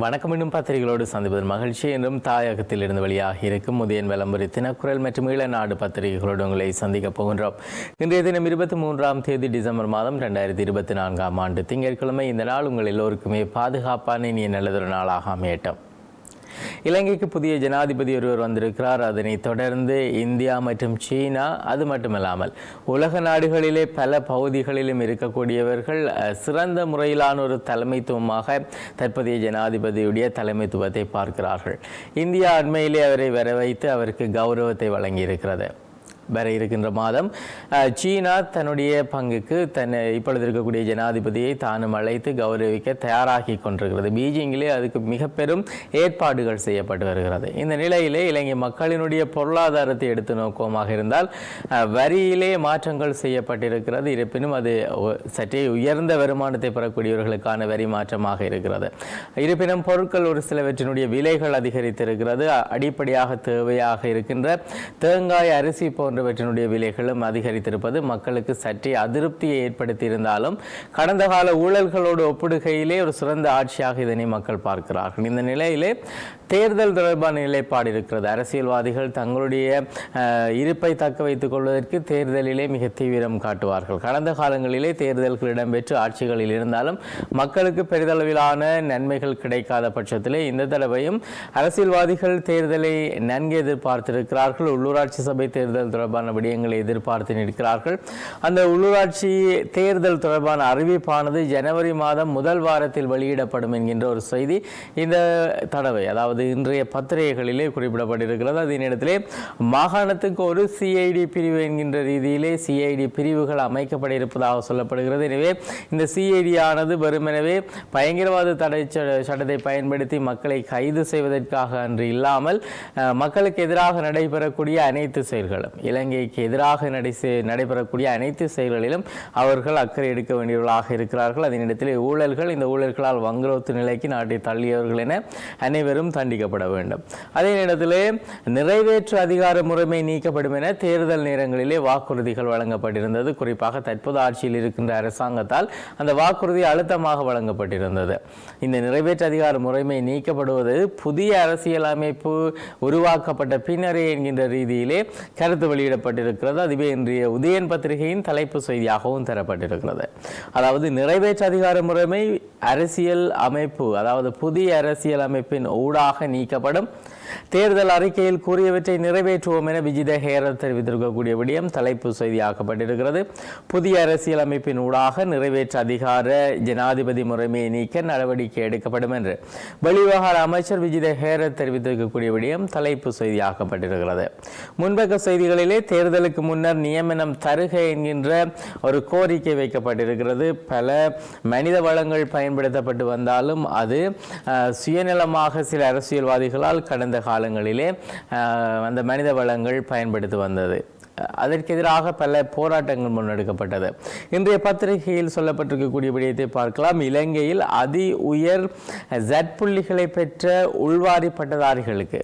வணக்கம். இன்னும் பத்திரிகைகளோடு சந்திப்பது மகிழ்ச்சி. என்றும் தாயகத்தில் இருந்து வெளியாக இருக்கும் முதியன் விளம்பரி தினக்குரல் மற்றும் ஈழநாடு பத்திரிகைகளோடு உங்களை சந்திக்கப் போகின்றோம். இன்றைய தினம் இருபத்தி மூன்றாம் தேதி டிசம்பர் மாதம் ரெண்டாயிரத்தி இருபத்தி நான்காம் ஆண்டு. திங்கட்கிழமை இந்த நாள் உங்கள் எல்லோருக்குமே பாதுகாப்பான இனிய நல்லதொரு நாளாக அமையட்டும். இலங்கைக்கு புதிய ஜனாதிபதி ஒருவர் வந்திருக்கிறார். அதனை தொடர்ந்து இந்தியா மற்றும் சீனா அது மட்டுமல்லாமல் உலக நாடுகளிலே பல பகுதிகளிலும் இருக்கக்கூடியவர்கள் அஹ், சிறந்த முறையிலான ஒரு தலைமைத்துவமாக தற்போதைய ஜனாதிபதியுடைய தலைமைத்துவத்தை பார்க்கிறார்கள். இந்தியா அண்மையிலே அவரை வரவைத்து அவருக்கு கௌரவத்தை வழங்கியிருக்கிறது. வர இருக்கின்ற மாதம். சீனா தன்னுடைய பங்குக்கு தன் இப்பொழுது இருக்கக்கூடிய ஜனாதிபதியை தானும் அழைத்து கௌரவிக்க தயாராகி கொண்டிருக்கிறது. பீஜிங்கிலே அதுக்கு மிக பெரும் ஏற்பாடுகள் செய்யப்பட்டு வருகிறது. இந்த நிலையிலே இலங்கை மக்களினுடைய பொருளாதாரத்தை எடுத்து நோக்கமாக இருந்தால் வரியிலே மாற்றங்கள் செய்யப்பட்டிருக்கிறது. இருப்பினும் அது சற்றே உயர்ந்த வருமானத்தை பெறக்கூடியவர்களுக்கான வரி மாற்றமாக இருக்கிறது. இருப்பினும் பொருட்கள் ஒரு சிலவற்றினுடைய விலைகள் அதிகரித்திருக்கிறது. அடிப்படையாக தேவையாக இருக்கின்ற தேங்காய் அரிசி போன்ற போன்றவற்றினுடைய விலைகளும் அதிகரித்திருப்பது மக்களுக்கு சற்றே அதிருப்தியை ஏற்படுத்தியிருந்தாலும் கடந்த கால ஊழல்களோடு ஒப்பிடுகையிலே ஒரு சிறந்த ஆட்சியாக இதனை மக்கள் பார்க்கிறார்கள். இந்த நிலையிலே தேர்தல் தொடர்பான நிலைப்பாடு இருக்கிறது. அரசியல்வாதிகள் தங்களுடைய இருப்பை தக்க வைத்துக் கொள்வதற்கு தேர்தலிலே மிக தீவிரம் காட்டுவார்கள். கடந்த காலங்களிலே தேர்தல்கள் இடம்பெற்று ஆட்சிகளில் இருந்தாலும் மக்களுக்கு பெரிதளவிலான நன்மைகள் கிடைக்காத பட்சத்திலே இந்த தடவையும் அரசியல்வாதிகள் தேர்தலை நன்கு எதிர்பார்த்திருக்கிறார்கள். உள்ளூராட்சி சபை தேர்தல் தொடர்பான விடயங்களை எதிர்பார்த்து நிற்கிறார்கள். அந்த உள்ளூராட்சி தேர்தல் தொடர்பான அறிவிப்பானது ஜனவரி மாதம் முதல் வாரத்தில் வெளியிடப்படும் என்கின்ற ஒரு செய்தி இந்த தடவை அதாவது இன்றைய பத்திரிகைகளிலே குறிப்பிடப்பட்டிருக்கிறது. அதே நேரத்திலே மாகாணத்துக்கு ஒரு சிஐடி பிரிவு என்கின்ற ரீதியிலே சிஐடி பிரிவுகள் அமைக்கப்பட இருப்பதாக சொல்லப்படுகிறது. எனவே இந்த சிஐடி ஆனது வெறுமெனவே பயங்கரவாத தடை சட்டத்தை பயன்படுத்தி மக்களை கைது செய்வதற்காக அன்று இல்லாமல் மக்களுக்கு எதிராக நடைபெறக்கூடிய அனைத்து செயல்களும். இலங்கைக்கு எதிராக நடை நடைபெறக்கூடிய அனைத்து செயல்களிலும் அவர்கள் அக்கறை எடுக்க வேண்டியவர்களாக இருக்கிறார்கள். அதே ஊழல்கள் இந்த ஊழல்களால் வங்குரோத்து நிலைக்கு நாட்டை தள்ளியவர்கள் என அனைவரும் தண்டிக்கப்பட வேண்டும். அதே நேரத்திலே நிறைவேற்று அதிகார முறைமை நீக்கப்படும் என தேர்தல் நேரங்களிலே வாக்குறுதிகள் வழங்கப்பட்டிருந்தது. குறிப்பாக தற்போது ஆட்சியில் இருக்கின்ற அரசாங்கத்தால் அந்த வாக்குறுதி அழுத்தமாக வழங்கப்பட்டிருந்தது. இந்த நிறைவேற்று அதிகார முறைமை நீக்கப்படுவது புதிய அரசியல் அமைப்பு உருவாக்கப்பட்ட பின்னரே என்கின்ற ரீதியிலே கருத்து வெளியிடப்பட்டிருக்கிறது. அதுவே இன்றைய உதயன் பத்திரிகையின் தலைப்பு செய்தியாகவும் தரப்பட்டிருக்கிறது. அதாவது நிறைவேற்று அதிகார முறைமை அரசியல் அமைப்பு அதாவது புதிய அரசியல் அமைப்பின் ஊடாக நீக்கப்படும் தேர்தல் அறிக்கையில் கூறியவற்றை நிறைவேற்றுவோம் என விஜித ஹேரத் தெரிவித்திருக்கக்கூடிய விடயம் தலைப்பு செய்தியாக்கப்பட்டிருக்கிறது. புதிய அரசியல் அமைப்பின் ஊடாக நிறைவேற்ற அதிகார ஜனாதிபதி முறைமையை நீக்க நடவடிக்கை எடுக்கப்படும் என்று வெளிவிவகார அமைச்சர் விஜித ஹேரர் தெரிவித்திருக்கக்கூடிய விடயம் தலைப்பு செய்தியாக்கப்பட்டிருக்கிறது. முன்பக்க செய்திகளிலே தேர்தலுக்கு முன்னர் நியமனம் தருக என்கின்ற ஒரு கோரிக்கை வைக்கப்பட்டிருக்கிறது. பல மனித வளங்கள் பயன்படுத்தப்பட்டு வந்தாலும் அது சுயநலமாக சில அரசியல்வாதிகளால் கடந்த காலங்களிலே அந்த மனித வளங்கள் பயன்படுத்தி வந்தது. அதற்கு எதிராக பல போராட்டங்கள் முன்னெடுக்கப்பட்டது. இன்றைய பத்திரிகையில் சொல்லப்பட்டிருக்கக்கூடிய விடயத்தை பார்க்கலாம். இலங்கையில் அதி உயர் ஜட் புள்ளிகளை பெற்ற உள்வாரி பட்டதாரிகளுக்கு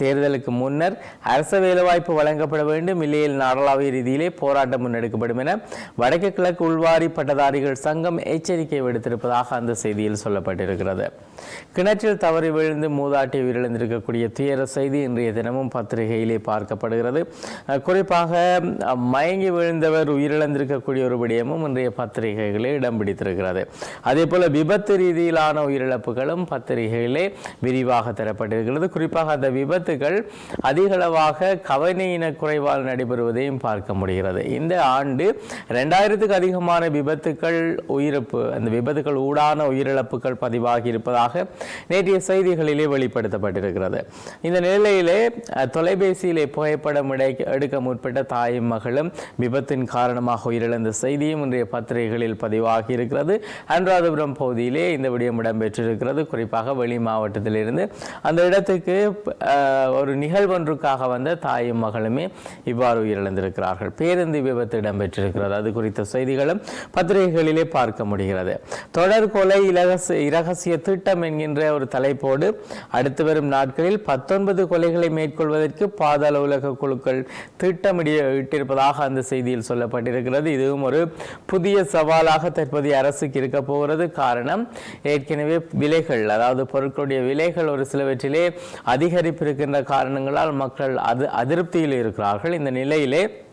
தேர்தலுக்கு முன்னர் அரச வேலைவாய்ப்பு வழங்கப்பட வேண்டும். இல்லையில் நாடளாவிய ரீதியிலே போராட்டம் முன்னெடுக்கப்படும் என வடக்கு கிழக்கு உள்வாரி பட்டதாரிகள் சங்கம் எச்சரிக்கை விடுத்திருப்பதாக அந்த செய்தியில் சொல்லப்பட்டிருக்கிறது. கிணற்றில் தவறி விழுந்து மூதாட்டி உயிரிழந்திருக்கக்கூடிய துயர செய்தி இன்றைய தினமும் பத்திரிகையிலே பார்க்கப்படுகிறது. அஹ் குறிப்பாக மயங்கி விழுந்தவர் உயிரிழந்திருக்கக்கூடிய ஒரு விடயமும் இன்றைய பத்திரிகைகளில் இடம் பிடித்திருக்கிறது. அதே போல விபத்து ரீதியிலான உயிரிழப்புகளும் பத்திரிகைகளிலே விரிவாக தரப்பட்டிருக்கிறது. குறிப்பாக அந்த விபத்து விபத்துகள் அதிகளவாக கவனையின குறைவால் நடைபெறுவதையும் பார்க்க முடிகிறது. இந்த ஆண்டு ரெண்டாயிரத்துக்கு அதிகமான விபத்துக்கள் உயிரிழப்பு அந்த விபத்துக்கள் ஊடான உயிரிழப்புகள் பதிவாகி இருப்பதாக நேற்றைய செய்திகளிலே வெளிப்படுத்தப்பட்டிருக்கிறது. இந்த நிலையிலே தொலைபேசியிலே புகைப்படம் எடுக்க- எடுக்க முற்பட்ட தாயும் மகளும் விபத்தின் காரணமாக உயிரிழந்த செய்தியும் இன்றைய பத்திரிகைகளில் பதிவாகி இருக்கிறது. அனுராதபுரம் பகுதியிலே இந்த விடயம் இடம்பெற்றிருக்கிறது. குறிப்பாக வெளி மாவட்டத்திலிருந்து அந்த இடத்துக்கு ஒரு நிகழ்வொன்றுக்காக வந்த தாயும் மகளுமே இவ்வாறு உயிரிழந்திருக்கிறார்கள். பேருந்து விபத்து இடம்பெற்றிருக்கிறது. அது குறித்த செய்திகளும் பத்திரிகைகளிலே பார்க்க முடிகிறது. தொடர் கொலை இலகச இரகசிய திட்டம் என்கின்ற ஒரு தலைப்போடு அடுத்து வரும் நாட்களில் பத்தொன்பது கொலைகளை மேற்கொள்வதற்கு பாதாள உலக குழுக்கள் திட்டமிட்டிருப்பதாக அந்த செய்தியில் சொல்லப்பட்டிருக்கிறது. இதுவும் ஒரு புதிய சவாலாக தற்போதைய அரசுக்கு இருக்க போகிறது. காரணம் ஏற்கனவே விலைகள் அதாவது பொருட்களுடைய விலைகள் ஒரு சிலவற்றிலே அதிகரிப்பு இருக்கின்ற காரணங்களால் மக்கள் அது அதிருப்தியில் இருக்கிறார்கள். இந்த நிலையிலே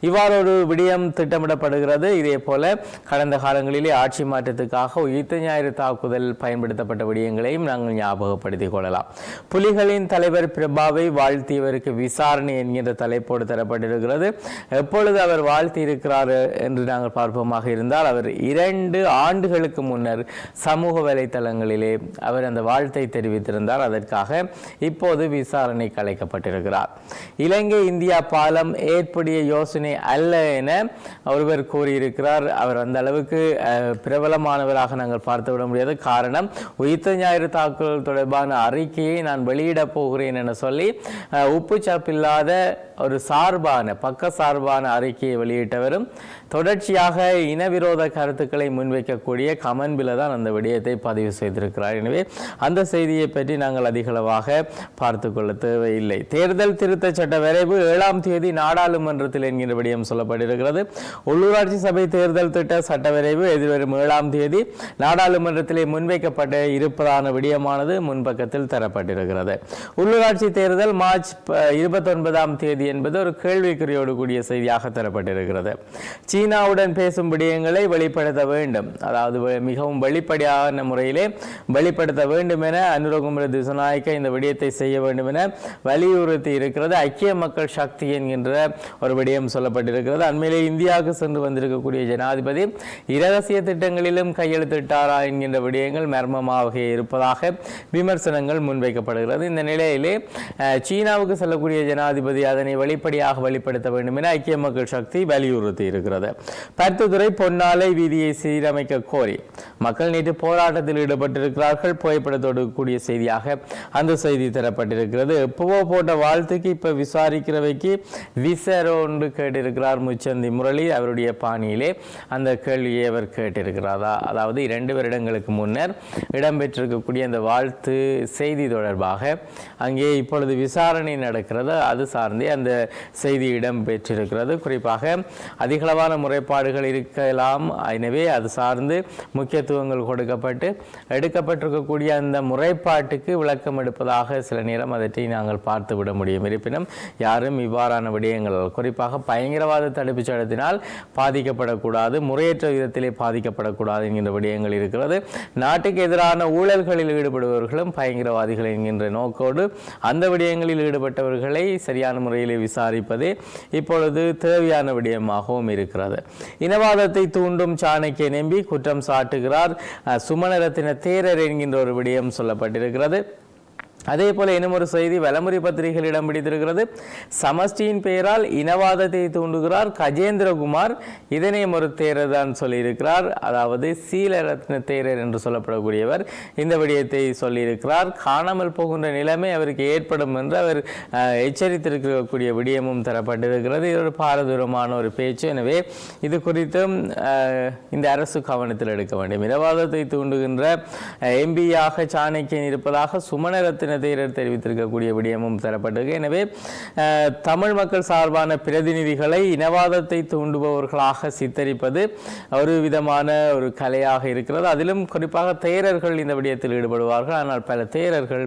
இவ்வாறு ஒரு விடயம் திட்டமிடப்படுகிறது. இதே போல கடந்த காலங்களிலே ஆட்சி மாற்றத்துக்காக உயிர்த்த ஞாயிறு தாக்குதல் பயன்படுத்தப்பட்ட விடயங்களையும் நாங்கள் ஞாபகப்படுத்திக் கொள்ளலாம். புலிகளின் தலைவர் பிரபாவை வாழ்த்தியவருக்கு விசாரணை என்கின்ற தலைப்போடு தரப்பட்டிருக்கிறது. எப்பொழுது அவர் வாழ்த்தி இருக்கிறார் என்று நாங்கள் பார்ப்போமாக இருந்தால் அவர் இரண்டு ஆண்டுகளுக்கு முன்னர் சமூக வலைத்தளங்களிலே அவர் அந்த வாழ்த்தை தெரிவித்திருந்தார். அதற்காக இப்போது விசாரணைக்கு அழைக்கப்பட்டிருக்கிறார். இலங்கை இந்தியா பாலம் ஏற்புடைய யோசனை அல்ல என ஒருவர் கூறியிருக்கிறார். அவர் அந்த அளவுக்கு பிரபலமானவராக நாங்கள் பார்த்துவிட முடியாது. காரணம் உயிர்த்த ஞாயிறு தாக்குதல் தொடர்பான அறிக்கையை நான் வெளியிடப் போகிறேன் என சொல்லி அஹ், உப்புச்சப்பில்லாத ஒரு சார்பான பக்க சார்பான அறிக்கையை வெளியிட்டவரும் தொடர்ச்சியாக இனவிரோத கருத்துக்களை முன்வைக்கக்கூடிய கமன்பில தான் அந்த விடயத்தை பதிவு செய்திருக்கிறார். எனவே அந்த செய்தியை பற்றி நாங்கள் அதிகளவாக பார்த்து கொள்ள தேவையில்லை. தேர்தல் திருத்த சட்ட வரைவு ஏழாம் தேதி நாடாளுமன்றத்தில் என்கிற விடயம் சொல்லப்பட்டிருக்கிறது. உள்ளூராட்சி சபை தேர்தல் திட்ட சட்ட வரைவு எதிர்வரும் ஏழாம் தேதி நாடாளுமன்றத்திலே முன்வைக்கப்பட்ட இருப்பதான விடயமானது முன்பக்கத்தில் தரப்பட்டிருக்கிறது. உள்ளூராட்சி தேர்தல் மார்ச் இருபத்தொன்பதாம் தேதி என்பது ஒரு கேள்விக்குறியோடு கூடிய செய்தியாக தரப்பட்டிருக்கிறது. சீனாவுடன் பேசும் விடயங்களை வெளிப்படுத்த வேண்டும். அதாவது மிகவும் வெளிப்படையான முறையிலே வெளிப்படுத்த வேண்டும் என அனுரகுமர திசுநாயக்க இந்த விடயத்தை செய்ய வேண்டும் என வலியுறுத்தி இருக்கிறது. ஐக்கிய மக்கள் சக்தி என்கின்ற ஒரு விடயம் சொல்லப்பட்டிருக்கிறது. அண்மையிலே இந்தியாவுக்கு சென்று வந்திருக்கக்கூடிய ஜனாதிபதி இரகசிய திட்டங்களிலும் கையெழுத்திட்டாரா என்கின்ற விடயங்கள் மர்மமாக இருப்பதாக விமர்சனங்கள் முன்வைக்கப்படுகிறது. இந்த நிலையிலே சீனாவுக்கு செல்லக்கூடிய ஜனாதிபதி அதனை வெளிப்படையாக வெளிப்படுத்த வேண்டும் என ஐக்கிய மக்கள் சக்தி வலியுறுத்தி இருக்கிறது. பருத்துத்துறை பொன்னாலை வீதியை சீரமைக்க கோரி மக்கள் நேற்று போராட்டத்தில் ஈடுபட்டிருக்கிறார்கள். புகைப்படத்தோடு கூடிய செய்தியாக அந்த செய்தி தரப்பட்டிருக்கிறது. புவோ போட்ட வாழ்த்துக்கு இப்ப விசாரிக்கிறவைக்கு விசரோன்று கேட்டிருக்கிறார் முச்சந்தி முரளி. அவருடைய பாணியிலே அந்த கேள்வியை அவர் கேட்டிருக்கிறாரா? அதாவது இரண்டு வருடங்களுக்கு முன்னர் இடம்பெற்றிருக்கக்கூடிய அந்த வாழ்த்து செய்தி தொடர்பாக அங்கே இப்பொழுது விசாரணை நடக்கிறது. அது சார்ந்தே அந்த செய்தி இடம்பெற்றிருக்கிறது. குறிப்பாக அதிகளவான முறைப்பாடுகள் இருக்கலாம். எனவே அது சார்ந்து முக்கியத்துவங்கள் கொடுக்கப்பட்டு எடுக்கப்பட்டிருக்கக்கூடிய அந்த முறைப்பாட்டுக்கு விளக்கம் எடுப்பதாக சில நேரம் அதற்றை நாங்கள் பார்த்து விட முடியும். இருப்பினும் யாரும் இவ்வாறான விடயங்கள் குறிப்பாக பயங்கரவாத தடுப்புச் சட்டத்தினால் பாதிக்கப்படக்கூடாது முறையற்ற விதத்திலே பாதிக்கப்படக்கூடாது என்கின்ற விடயங்கள் இருக்கிறது. நாட்டுக்கு எதிரான ஊழல்களில் ஈடுபடுபவர்களும் பயங்கரவாதிகள் என்கின்ற நோக்கோடு அந்த விடயங்களில் ஈடுபட்டவர்களை சரியான முறையில் விசாரிப்பதே இப்பொழுது தேவையான விடயமாகவும் இருக்கிறது. இனவாதத்தை தூண்டும் சாணக்கிய நம்பி குற்றம் சாட்டுகிறார். சுமணரத்தின தேரர் என்கின்ற ஒரு விடயம் சொல்லப்பட்டிருக்கிறது. அதே போல இன்னும் செய்தி வலமுறை பத்திரிகையில் இடம் பிடித்திருக்கிறது. சமஷ்டியின் பெயரால் இனவாதத்தை தூண்டுகிறார் கஜேந்திரகுமார். இதனை ஒரு தேரர் தான் சொல்லியிருக்கிறார். அதாவது சீலரத்ன தேரர் என்று சொல்லப்படக்கூடியவர் இந்த விடயத்தை சொல்லியிருக்கிறார். காணாமல் போகின்ற நிலைமை அவருக்கு ஏற்படும் என்று அவர் எச்சரித்திருக்கக்கூடிய விடயமும் தரப்பட்டிருக்கிறது. இது ஒரு பாரதூரமான ஒரு பேச்சு. எனவே இது குறித்தும் இந்த அரசு கவனத்தில் எடுக்க வேண்டும். இனவாதத்தை தூண்டுகின்ற எம்பியாக சாணக்கியன் இருப்பதாக சுமணரத்தின தேரர் தெரிவித்திருக்கக்கூடிய விடயமும் தரப்பட்டிருக்கு எனவே தமிழ் மக்கள் சார்பான பிரதிநிதிகளை இனவாதத்தை தூண்டுபவர்களாக சித்தரிப்பது ஒரு விதமான ஒரு கலையாக இருக்கிறது. அதிலும் குறிப்பாக தேரர்கள் இந்த விடயத்தில் ஈடுபடுவார்கள். ஆனால் பல தேரர்கள்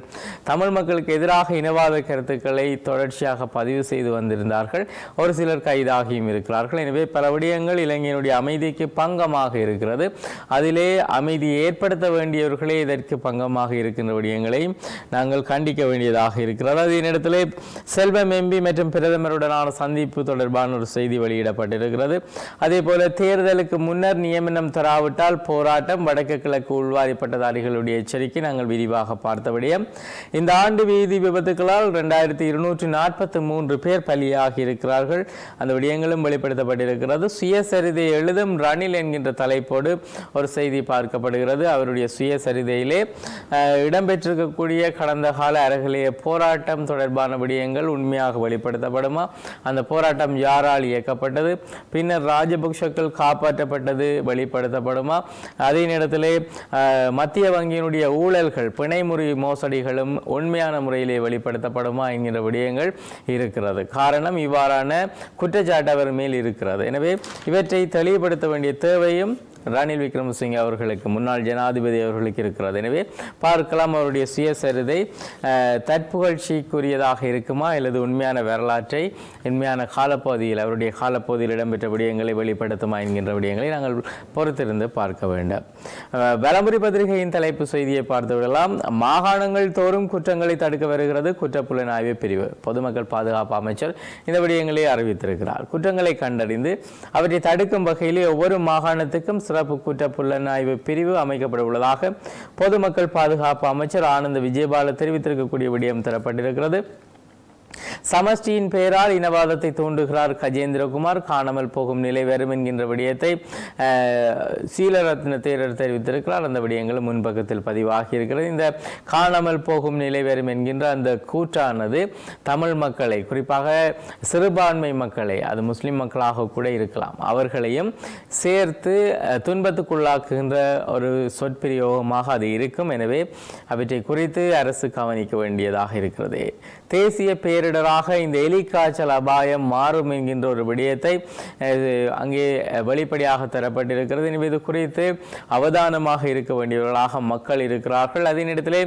தமிழ் மக்களுக்கு எதிராக இனவாத கருத்துக்களை தொடர்ச்சியாக பதிவு செய்து வந்திருந்தார்கள். ஒரு சிலர் கைதாகியும் இருக்கிறார்கள். எனவே பல விடயங்கள் இலங்கையினுடைய அமைதிக்கு பங்கமாக இருக்கிறது. அதிலே அமைதியை ஏற்படுத்த வேண்டியவர்களே இதற்கு பங்கமாக இருக்கின்ற விடயங்களையும் நாங்கள் நாங்கள் கண்டிக்க வேண்டியதாக இருக்கிறது. அதே நேரத்தில் செல்வம் எம்பி மற்றும் பிரதமருடனான சந்திப்பு தொடர்பான ஒரு செய்தி வெளியிடப்பட்டிருக்கிறது. அதே போல தேர்தலுக்கு முன்னர் நியமனம் தராவிட்டால் போராட்டம் வடக்கு கிழக்கு உள்வாரி பட்டதாரிகளுடைய எச்சரிக்கை நாங்கள் விரிவாக பார்த்தபடியே இந்த ஆண்டு வீதி விபத்துக்களால் ரெண்டாயிரத்தி இருநூற்றி நாற்பத்தி மூன்று பேர் பலியாகி இருக்கிறார்கள். அந்த விடயங்களும் வெளிப்படுத்தப்பட்டிருக்கிறது. சுயசரிதை எழுதும் ரணில் என்கின்ற தலைப்போடு ஒரு செய்தி பார்க்கப்படுகிறது. அவருடைய சுயசரிதையிலே இடம்பெற்றிருக்கக்கூடிய கடந்த கால அறகலைய போராட்டம் தொடர்பான விடயங்கள் உண்மையாக வெளிப்படுத்தப்படுமா? அந்த போராட்டம் யாரால் இயக்கப்பட்டது? பின்னர் ராஜபக்ஷக்கள் காப்பாற்றப்பட்டது வெளிப்படுத்தப்படுமா? அதே நேரத்திலே மத்திய வங்கியினுடைய ஊழல்கள் பிணைமுறை மோசடிகளும் உண்மையான முறையிலே வெளிப்படுத்தப்படுமா என்கிற விடயங்கள் இருக்கிறது. காரணம் இவ்வாறான குற்றச்சாட்டு அவர் மேல் இருக்கிறது. எனவே இவற்றை தெளிவுபடுத்த வேண்டிய தேவையும் ரணில் விக்ரமசிங்க அவர்களுக்கு முன்னாள் ஜனாதிபதி அவர்களுக்கு இருக்கிறது எனவே பார்க்கலாம் அவருடைய சுயசரிதை அஹ், தற்புகழ்ச்சிக்குரியதாக இருக்குமா அல்லது உண்மையான வரலாற்றை உண்மையான காலப்பகுதியில் அவருடைய காலப்பகுதியில் இடம்பெற்ற விடயங்களை வெளிப்படுத்துமா என்கின்ற விடயங்களை நாங்கள் பொறுத்திருந்து பார்க்க வேண்டும். வலமுறை பத்திரிகையின் தலைப்பு செய்தியை பார்த்துவிடலாம் மாகாணங்கள் தோறும் குற்றங்களை தடுக்க வருகிறது. குற்றப்புலனாய்வு பிரிவு பொதுமக்கள் பாதுகாப்பு அமைச்சர் இந்த விடயங்களை அறிவித்திருக்கிறார். குற்றங்களை கண்டறிந்து அவற்றை தடுக்கும் வகையிலே ஒவ்வொரு மாகாணத்துக்கும் சிறப்பு குற்ற புலனாய்வு பிரிவு அமைக்கப்பட உள்ளதாக பொதுமக்கள் பாதுகாப்பு அமைச்சர் ஆனந்த் விஜயபால தெரிவித்திருக்கக்கூடிய விடயம் தரப்பட்டிருக்கிறது. சமஷ்டியின் பெயரால் இனவாதத்தை தூண்டுகிறார் கஜேந்திரகுமார். காணாமல் போகும் நிலை வரும் என்கின்ற விடயத்தை அஹ், சீலரத்ன தேரர் தெரிவித்திருக்கிறார். அந்த விடயங்களும் முன்பக்கத்தில் பதிவாகி இருக்கிறது இந்த காணாமல் போகும் நிலை வரும் என்கின்ற அந்த கூற்றானது தமிழ் மக்களை குறிப்பாக சிறுபான்மை மக்களை அது முஸ்லிம் மக்களாக கூட இருக்கலாம் அவர்களையும் சேர்த்து துன்பத்துக்குள்ளாக்குகின்ற ஒரு சொற்பிரயோகமாக அது இருக்கும். எனவே அவற்றை குறித்து அரசு கவனிக்க வேண்டியதாக இருக்கிறது. தேசிய பேரிடராக இந்த எலிக்காய்ச்சல் அபாயம் மாறும் என்கின்ற ஒரு விடயத்தை அங்கே வெளிப்படையாக தரப்பட்டிருக்கிறது. எனவே இது குறித்து அவதானமாக இருக்க வேண்டியவர்களாக மக்கள் இருக்கிறார்கள். அதே நேரத்திலே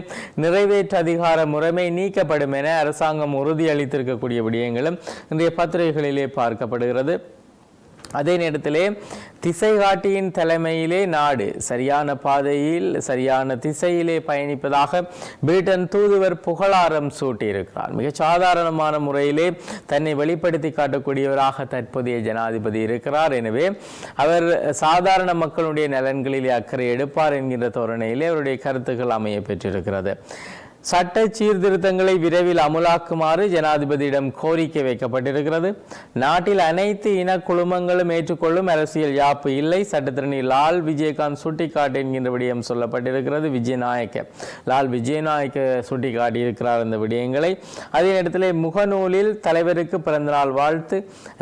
நிறைவேற்று அதிகார முறைமை நீக்கப்படும் என அரசாங்கம் உறுதியளித்திருக்கக்கூடிய விடயங்களும் இன்றைய பத்திரிகைகளிலே பார்க்கப்படுகிறது. அதே நேரத்திலே திசை காட்டியின் தலைமையிலே நாடு சரியான பாதையில் சரியான திசையிலே பயணிப்பதாக பிரிட்டன் தூதுவர் புகழாரம் சூட்டியிருக்கிறார். மிக சாதாரணமான முறையிலே தன்னை வெளிப்படுத்தி காட்டக்கூடியவராக தற்போதைய ஜனாதிபதி இருக்கிறார். எனவே அவர் சாதாரண மக்களுடைய நலன்களிலே அக்கறை எடுப்பார் என்கின்ற தோரணையிலே அவருடைய கருத்துக்கள் அமைய பெற்றிருக்கிறது. சட்ட சீர்திருத்தங்களை விரைவில் அமுலாக்குமாறு ஜனாதிபதியிடம் கோரிக்கை வைக்கப்பட்டிருக்கிறது. நாட்டில் அனைத்து இன குழுமங்களும் ஏற்றுக்கொள்ளும் அரசியல் யாப்பு இல்லை. சட்டத்திறனி லால் விஜயகாந்த் சுட்டிக்காட்டு என்கின்ற விடயம் சொல்லப்பட்டிருக்கிறது. விஜயநாயக்க. லால் விஜயநாயக்க சுட்டிக்காட்டியிருக்கிறார் இந்த விடயங்களை. அதே நேரத்தில் முகநூலில் தலைவருக்கு பிறந்தநாள் வாழ்த்து.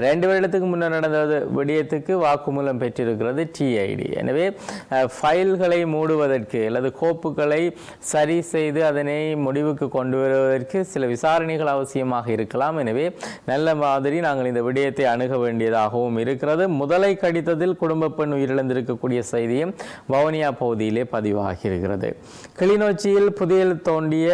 ரெண்டு வருடத்துக்கு முன்னர் நடந்த விடயத்துக்கு வாக்குமூலம் பெற்றிருக்கிறது டிஐடி எனவே ஃபைல்களை மூடுவதற்கு அல்லது கோப்புகளை சரி செய்து அதனை முடிவுக்கு கொண்டு வருவதற்கு சில விசாரணைகள் அவசியமாக இருக்கலாம். எனவே நல்ல மாதிரி நாங்கள் இந்த விடயத்தை அணுக வேண்டியதாகவும் இருக்கிறது. முதலை கடித்ததில் குடும்ப பெண் உயிரிழந்திருக்கக்கூடிய செய்தியும் வவுனியா பகுதியிலே பதிவாகி இருக்கிறது. கிளிநொச்சியில் புதையல் தோண்டிய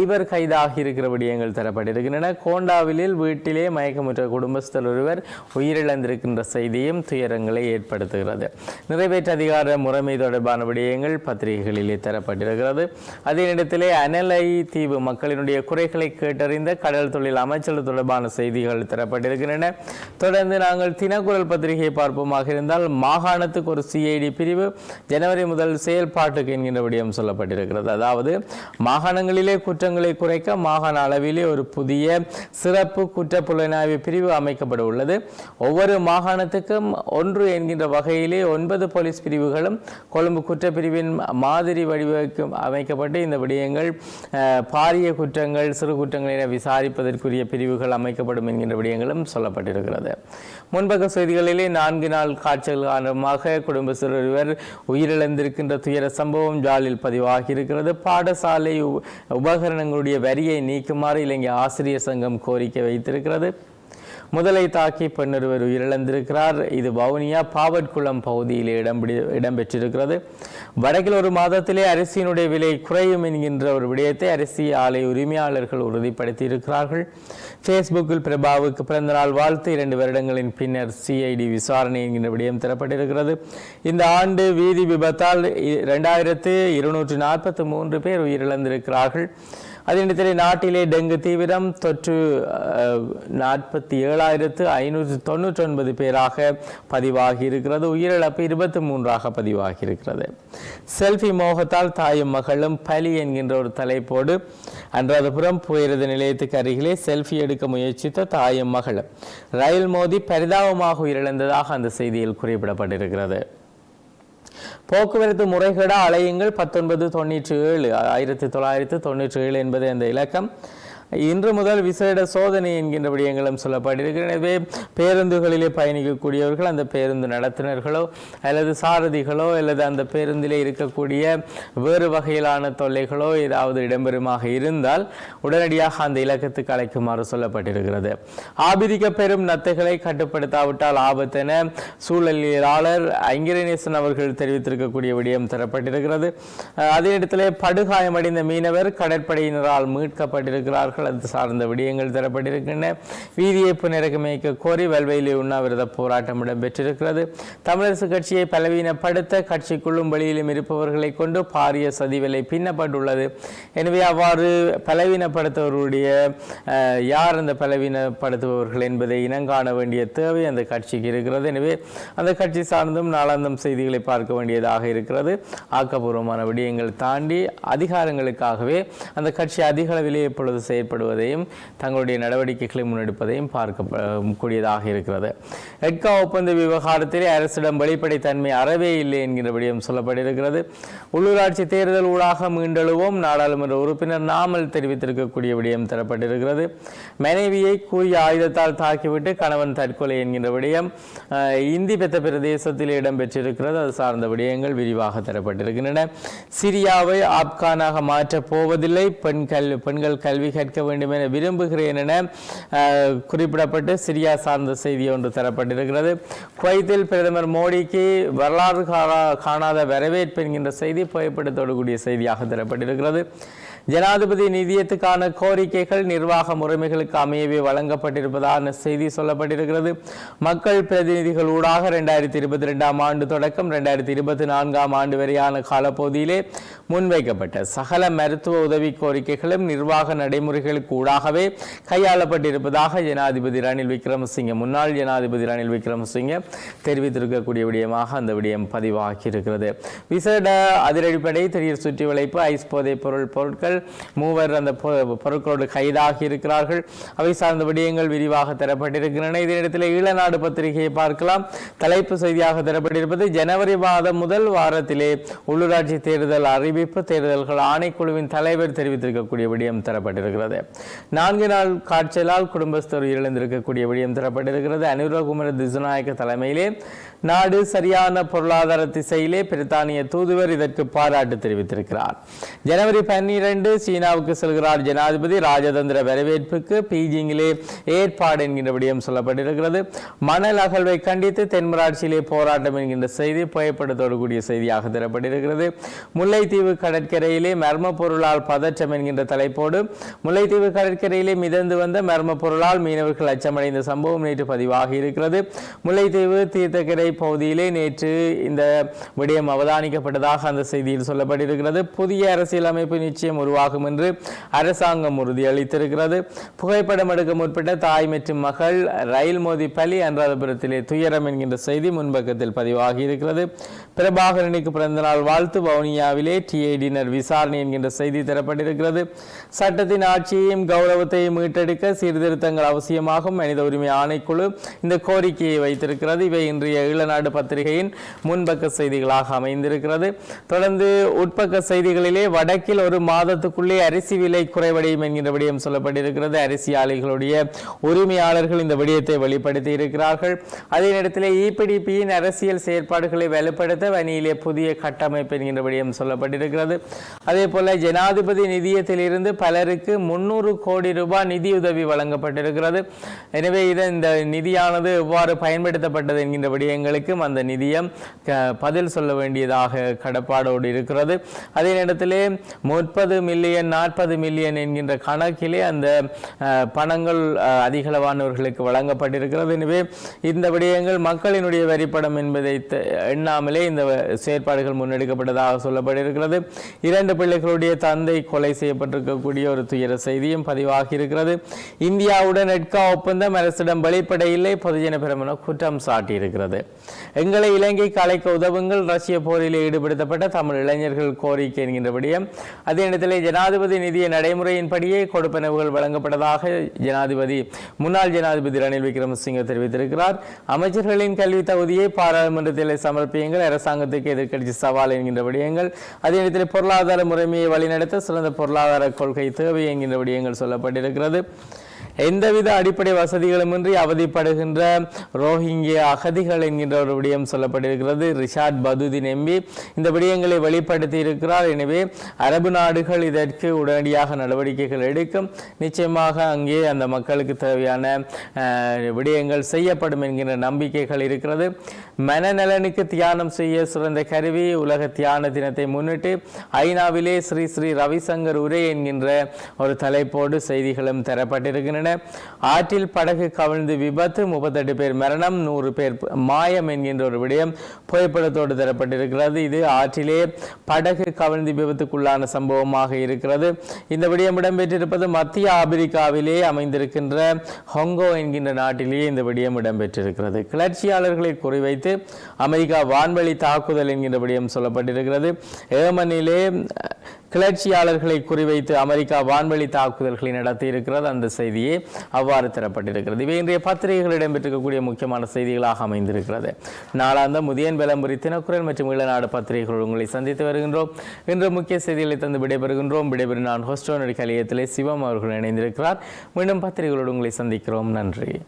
ஐவர் கைதாகி இருக்கிற விடயங்கள் தரப்பட்டிருக்கின்றன. கோண்டாவிலில் வீட்டிலே மயக்கமுற்ற குடும்பஸ்தர் ஒருவர் உயிரிழந்திருக்கின்ற செய்தியும் துயரங்களை ஏற்படுத்துகிறது. நிறைவேற்று அதிகார முறைமை தொடர்பான விடயங்கள் பத்திரிகைகளிலே தரப்பட்டிருக்கிறது. அதே நேரத்திலே அனலை தீவு மக்களினுடைய குறைகளை கேட்டறிந்த கடல் தொழில் அமைச்சர் தொடர்பான செய்திகள் தரப்பட்டிருக்கின்றன. தொடர்ந்து நாங்கள் தினக்குரல் பத்திரிகையை பார்ப்போமாக இருந்தால் மாகாணத்துக்கு ஒரு சிஐடி பிரிவு ஜனவரி முதல் செயல்பாட்டுக்கு என்கின்ற விடயம் சொல்லப்பட்டிருக்கிறது. அதாவது மாகாணங்களிலே குற்றங்களை குறைக்க மாகாண அளவிலே ஒரு புதிய சிறப்பு குற்ற புலனாய்வு பிரிவு அமைக்கப்பட உள்ளது. ஒவ்வொரு மாகாணத்துக்கும் ஒன்று என்கின்ற வகையிலே ஒன்பது போலீஸ் பிரிவுகளும் கொழும்பு குற்றப்பிரிவின் மாதிரி வடிவமைக்கும் அமைக்கப்பட்டு இந்த விடயங்கள் பாரிய குற்றங்கள் சிறு குற்றங்கள் என விசாரிப்பதற்குரிய பிரிவுகள் அமைக்கப்படும் என்கின்ற விடயங்களும் சொல்லப்பட்டிருக்கிறது. முன்பக்க செய்திகளிலே நான்கு நாள் காய்ச்சல் காரணமாக குடும்ப சிறுவர் உயிரிழந்திருக்கின்ற துயர சம்பவம் ஜாலில் பதிவாகி இருக்கிறது பாடசாலை உ- உபகரணங்களுடைய வரியை நீக்குமாறு இலங்கை ஆசிரியர் சங்கம் கோரிக்கை வைத்திருக்கிறது. முதலை தாக்கி பெண்ணொருவர் உயிரிழந்திருக்கிறார். இது வவுனியா பாவட்குளம் பகுதியில் இடம்பிடி இடம்பெற்றிருக்கிறது. வடக்கில் ஒரு மாதத்திலே அரிசியினுடைய விலை குறையும் என்கின்ற ஒரு விடயத்தை அரிசி ஆலை உரிமையாளர்கள் உறுதிப்படுத்தி இருக்கிறார்கள் ஃபேஸ்புக்கில் பிரபாவுக்கு பிறந்தநாள் வாழ்த்து இரண்டு வருடங்களின் பின்னர் சிஐடி விசாரணை என்கின்ற விடயம் தரப்பட்டிருக்கிறது. இந்த ஆண்டு வீதி விபத்தால் இரண்டாயிரத்து இருநூற்று நாற்பத்தி மூன்று பேர் உயிரிழந்திருக்கிறார்கள். அதே நாட்டிலே டெங்கு தீவிரம் தொற்று நாற்பத்தி ஏழாயிரத்து ஐநூற்று தொன்னூற்றி ஒன்பது பேராக பதிவாகி இருக்கிறது உயிரிழப்பு இருபத்தி மூன்றாக பதிவாகி இருக்கிறது செல்ஃபி மோகத்தால் தாயும் மகளும் பலி என்கின்ற ஒரு தலைப்போடு அன்றாதபுரம் புயரது நிலையத்துக்கு அருகிலே செல்ஃபி எடுக்க முயற்சித்த தாயும் மகளும். ரயில் மோதி பரிதாபமாக உயிரிழந்ததாக அந்த செய்தியில் குறிப்பிடப்பட்டிருக்கிறது. போக்குவரத்து முறைகேட அலையுங்கள். பத்தொன்பது தொண்ணூற்றி ஏழு ஆயிரத்தி தொள்ளாயிரத்து தொண்ணூற்றி ஏழு என்பது அந்த இலக்கம். இன்று முதல் விசேட சோதனை என்கின்ற விடயங்களும் சொல்லப்பட்டிருக்கிறது. எனவே பேருந்துகளிலே பயணிக்கக்கூடியவர்கள் அந்த பேருந்து நடத்துனர்களோ அல்லது சாரதிகளோ அல்லது அந்த பேருந்திலே இருக்கக்கூடிய வேறு வகையிலான தொல்லைகளோ ஏதாவது இடம்பெறுமாக இருந்தால் உடனடியாக அந்த இலக்கத்துக்கு அழைக்குமாறு சொல்லப்பட்டிருக்கிறது. ஆபிரிக்க பெரும் நத்தைகளை கட்டுப்படுத்தாவிட்டால் ஆபத்தென சூழலியலாளர் ஐங்கரநேசன் அவர்கள் தெரிவித்திருக்கக்கூடிய விடயம் தரப்பட்டிருக்கிறது. அதே இடத்திலே படுகாயமடைந்த மீனவர் கடற்படையினரால் மீட்கப்பட்டிருக்கிறார்கள். அது சார்ந்த விடயங்கள் தரப்பட்டிருக்கின்றன. வீதியைப்பு புனரகமைக்க கோரி வல்வையிலே உண்ணாவிரத போராட்டம் இடம்பெற்றிருக்கிறது. தமிழரசு கட்சியை பலவீனப்படுத்த கட்சிக்குள்ளும் வெளியிலும் இருப்பவர்களை கொண்டு பாரிய சதிவிலை பின்னப்பட்டுள்ளது. எனவே அவ்வாறு பலவீனப்படுத்தவர்களுடைய யார் அந்த பலவீனப்படுத்துபவர்கள் என்பதை இனங்காண வேண்டிய தேவை அந்த கட்சிக்கு இருக்கிறது. எனவே அந்த கட்சி சார்ந்தும் நாளாந்தம் செய்திகளை பார்க்க வேண்டியதாக இருக்கிறது. ஆக்கப்பூர்வமான விடயங்கள் தாண்டி அதிகாரங்களுக்காகவே அந்த கட்சி அதிக அளவிலே இப்பொழுது செயல்படுவதையும் தங்களுடைய நடவடிக்கைகளை முன்னெடுப்பதையும் பார்க்க கூடியதாக இருக்கிறது. எட்கா ஒப்பந்த விவகாரத்திலே அரசிடம் வெளிப்படைத்தன்மை அறவே இல்லை என்கிறபடியும் சொல்லப்பட்டிருக்கிறது. உள்ளூராட்சி தேர்தல் ஊடாக மீண்டெழுவோம் நாடாளுமன்ற உறுப்பினர் நாமல் தெரிவித்திருக்கக்கூடிய விடயம் தரப்பட்டிருக்கிறது. மனைவியை கூறிய ஆயுதத்தால் தாக்கிவிட்டு கணவன் தற்கொலை என்கின்ற விடயம் இந்தி பெத்த பிரதேசத்தில் இடம்பெற்றிருக்கிறது. அது சார்ந்த விடயங்கள் விரிவாக தரப்பட்டிருக்கின்றன. சிரியாவை ஆப்கானாக மாற்றப் போவதில்லை. பெண் கல்வி பெண்கள் கல்வி கற்க வேண்டும் என விரும்புகிறேன் என அஹ், குறிப்பிடப்பட்டு சிரியா சார்ந்த செய்தி ஒன்று தரப்பட்டிருக்கிறது. குவைத்தில் பிரதமர் மோடிக்கு வரலாறு காணா- காணாத வரவேற்பு என்கின்ற செய்தி புகைப்படத்தோடு கூடிய செய்தியாக தரப்பட்டிருக்கிறது. ஜனாதிபதி நிதியத்துக்கான கோரிக்கைகள் நிர்வாக முறைமைகளுக்கு அமையவே வழங்கப்பட்டிருப்பதான செய்தி சொல்லப்பட்டிருக்கிறது. மக்கள் பிரதிநிதிகள் ஊடாக இரண்டாயிரத்தி இருபத்தி ரெண்டாம் ஆண்டு தொடக்கம் இரண்டாயிரத்தி இருபத்தி நான்காம் ஆண்டு வரையான காலப்பகுதியிலே முன்வைக்கப்பட்ட சகல மருத்துவ உதவி கோரிக்கைகளும் நிர்வாக நடைமுறைகளுக்கு ஊடாகவே கையாளப்பட்டிருப்பதாக ஜனாதிபதி ரணில் விக்ரமசிங்க முன்னாள் ஜனாதிபதி ரணில் விக்ரமசிங்க தெரிவித்திருக்கக்கூடிய விடயமாக அந்த விடயம் பதிவாகி இருக்கிறது விசேட அதிரடிப்படை திடீர் சுற்றி வளைப்பு ஐஸ் போதைப் பொருள் பொருட்கள் மூவர் அந்த பொருட்களோடு கைதாகி இருக்கிறார்கள். அவை சார்ந்த விடயங்கள் விரிவாக தரப்பட்டிருக்கின்றன. இதனிடத்தில் ஈழநாடு பத்திரிகையை பார்க்கலாம். தலைப்பு செய்தியாக தரப்பட்டிருப்பது ஜனவரி மாதம் முதல் வாரத்திலே உள்ளூராட்சி தேர்தல் அறிவிப்பு தேர்தல்கள் ஆணைக்குழுவின் தலைவர் தெரிவித்திருக்கக்கூடிய விடயம் தரப்பட்டிருக்கிறது. நான்கு நாள் காய்ச்சலால் குடும்பஸ்தர் இழந்திருக்கக்கூடிய விடயம் தரப்பட்டிருக்கிறது. அனுரகுமர திசுநாயக்க தலைமையிலே நாடு சரியான பொருளாதார திசையிலே பிரித்தானிய தூதுவர் இதற்கு பாராட்டு தெரிவித்திருக்கிறார். ஜனவரி பன்னிரண்டு சீனாவுக்கு செல்கிறார். ஜனாதிபதி ராஜதந்திர வரவேற்புக்கு பீஜிங்கிலே ஏற்பாடு என்கின்ற விடயம் சொல்லப்பட்டிருக்கிறது. மணல் அகழ்வை கண்டித்து தென்மராட்சியிலே போராட்டம் என்கின்ற செய்தி புகைப்படத்தோடு கூடிய செய்தியாக தரப்பட்டிருக்கிறது. முல்லைத்தீவு கடற்கரையிலே மர்ம பொருளால் பதற்றம் என்கின்ற தலைப்போடு முல்லைத்தீவு கடற்கரையிலே மிதந்து வந்த மர்ம பொருளால் மீனவர்கள் அச்சமடைந்த சம்பவம் நேற்று பதிவாகி இருக்கிறது. முல்லைத்தீவு தீர்த்தக்கரை பகுதியிலே நேற்று இந்த விடயம் அவதானிக்கப்பட்டதாக அந்த செய்தியில் சொல்லப்பட்டிருக்கிறது. புதிய அரசியலமைப்பு நிச்சயம் ஒரு உருவாகும் என்று அரசாங்கம் உறுதியளித்திருக்கிறது. புகைப்படம் எடுக்க முற்பட்ட தாய் மற்றும் மகள் ரயில் மோதி பலி அனுராதபுரத்திலே துயரம் என்கின்ற செய்தி முன்பக்கத்தில் பதிவாகி இருக்கிறது பிரபாகரனுக்கு பிறந்தநாள் வாழ்த்து வவுனியாவிலே டிஏடினர் விசாரணை என்கின்ற செய்தி தரப்பட்டிருக்கிறது. சட்டத்தின் ஆட்சியையும் கௌரவத்தையும் மீட்டெடுக்க சீர்திருத்தங்கள் அவசியமாகும். மனித உரிமை ஆணைக்குழு இந்த கோரிக்கையை வைத்திருக்கிறது. இவை இன்றைய ஈழநாடு பத்திரிகையின் முன்பக்க செய்திகளாக அமைந்திருக்கிறது. தொடர்ந்து உட்பக்க செய்திகளிலே வடக்கில் ஒரு மாதத்துக்குள்ளே அரிசி விலை குறைவடையும் என்கின்ற விடயம் சொல்லப்பட்டிருக்கிறது. அரிசி ஆலைகளுடைய உரிமையாளர்கள் இந்த விடயத்தை வெளிப்படுத்தி இருக்கிறார்கள். அதே நேரத்தில் இபிடிபியின் அரசியல் செயற்பாடுகளை வலுப்படுத்த வணியிலே புதிய கட்டமைப்பு என்கின்ற விடயம் சொல்லப்பட்டிருக்கிறது. அதே போல ஜனாதிபதி நிதியத்திலிருந்து பலருக்கு முன்னூறு கோடி ரூபாய் நிதியுதவி வழங்கப்பட்டிருக்கிறது. எனவே இது இந்த நிதியானது எவ்வாறு பயன்படுத்தப்பட்டது என்கின்ற விடயங்களுக்கும் அந்த நிதியம் பதில் சொல்ல வேண்டியதாக கடப்பாடோடு இருக்கிறது. அதே நேரத்தில் முப்பது மில்லியன் நாற்பது மில்லியன் என்கின்ற கணக்கிலே அந்த பணங்கள் அதிகளவானவர்களுக்கு வழங்கப்பட்டிருக்கிறது. எனவே இந்த விடயங்கள் மக்களினுடைய வரிப்படம் என்பதை எண்ணாமலே இந்த செயற்பாடுகள் முன்னெடுக்கப்பட்டதாக சொல்லப்பட்டிருக்கிறது. இரண்டு பிள்ளைகளுடைய தந்தை கொலை செய்யப்பட்டிருக்கக்கூடிய ஒரு துயர செய்தியும் பதிவாகி இருக்கிறது இந்தியாவுடன் எட்கா ஒப்பந்தம் அரசிடம் வெளிப்பட பொதுஜன பெருமன குற்றம் சாட்டியிருக்கிறது. எங்களை இலங்கைக்கு அழைக்க உதவுங்கள் ரஷ்ய போரில் ஈடுபடுத்தப்பட்ட தமிழ் இளைஞர்கள் கோரிக்கை என்கின்ற விடயம். அதே நேரத்தில் ஜனாதிபதி நிதிய நடைமுறையின்படியே கொடுப்பனவுகள் வழங்கப்பட்டதாக ஜனாதிபதி முன்னாள் ஜனாதிபதி ரணில் விக்ரமசிங்க தெரிவித்திருக்கிறார். அமைச்சர்களின் கல்வி தகுதியை பாராளுமன்றத்தில் சமர்ப்பியுங்கள். அரசாங்கத்துக்கு எதிர்க்கட்சி சவால் என்கின்ற விடயங்கள் அதே நேரத்தில் பொருளாதார முறைமையை வழிநடத்த சிறந்த பொருளாதார கொள்கை தேவை என்கின்ற விடயங்கள் சொல்லப்பட்டிருக்கிறது. எந்தவித அடிப்படை வசதிகளுமின்றி அவதிப்படுகின்ற ரோஹிங்கிய அகதிகள் என்கின்ற ஒரு விடயம் சொல்லப்பட்டிருக்கிறது. ரிஷாட் பதுதீன் எம்பி இந்த விடயங்களை வெளிப்படுத்தி இருக்கிறார் எனவே அரபு நாடுகள் இதற்கு உடனடியாக நடவடிக்கைகள் எடுக்கும். நிச்சயமாக அங்கே அந்த மக்களுக்கு தேவையான விடயங்கள் செய்யப்படும் என்கின்ற நம்பிக்கைகள் இருக்கிறது. மனநலனுக்கு தியானம் செய்ய சிறந்த கருவி உலக தியான தினத்தை முன்னிட்டு ஐநாவிலே ஸ்ரீ ஸ்ரீ ரவிசங்கர் உரை என்கின்ற ஒரு தலைப்போடு செய்திகளும் தரப்பட்டிருக்கின்றன. ஆற்றில் படகு கவிழ்ந்து விபத்து. முப்பத்தெட்டு பேர் மரணம் நூறு பேர் மாயம் என்கின்ற ஒரு விடயம் புகைப்படத்தோடு தரப்பட்டிருக்கிறது. இது ஆற்றிலே படகு கவிழ்ந்து விபத்துக்குள்ளான சம்பவமாக இருக்கிறது. இந்த விடயம் இடம்பெற்றிருப்பது மத்திய ஆப்பிரிக்காவிலே அமைந்திருக்கின்ற ஹொங்கோ என்கின்ற நாட்டிலேயே இந்த விடயம் இடம்பெற்றிருக்கிறது. கிளர்ச்சியாளர்களை குறிவைத்து அமெரிக்கா வான்வழி தாக்குதல் என்கின்ற விடயம் சொல்லப்பட்டிருக்கிறது. ஏமனிலே கிளர்ச்சியாளர்களை குறிவைத்து அமெரிக்கா வான்வழி தாக்குதல்களை நடத்தி இருக்கிறது அந்த செய்தியே அவ்வாறு தரப்பட்டிருக்கிறது. இவை இன்றைய பத்திரிகைகள் இடம்பெற்றிருக்கக்கூடிய முக்கியமான செய்திகளாக அமைந்திருக்கிறது. நாளாந்த முதியன் விளம்பரி தினக்குரல் மற்றும் ஈழநாடு பத்திரிகைகள் உங்களை சந்தித்து வருகின்றோம். இன்று முக்கிய செய்திகளை தந்து விடைபெறுகின்றோம். விடைபெறும் நான் ஹோஸ்டோனடி கலையத்திலே சிவம் அவர்கள் இணைந்திருக்கிறார். மீண்டும் பத்திரிகைகளோடு உங்களை சந்திக்கிறோம். நன்றி.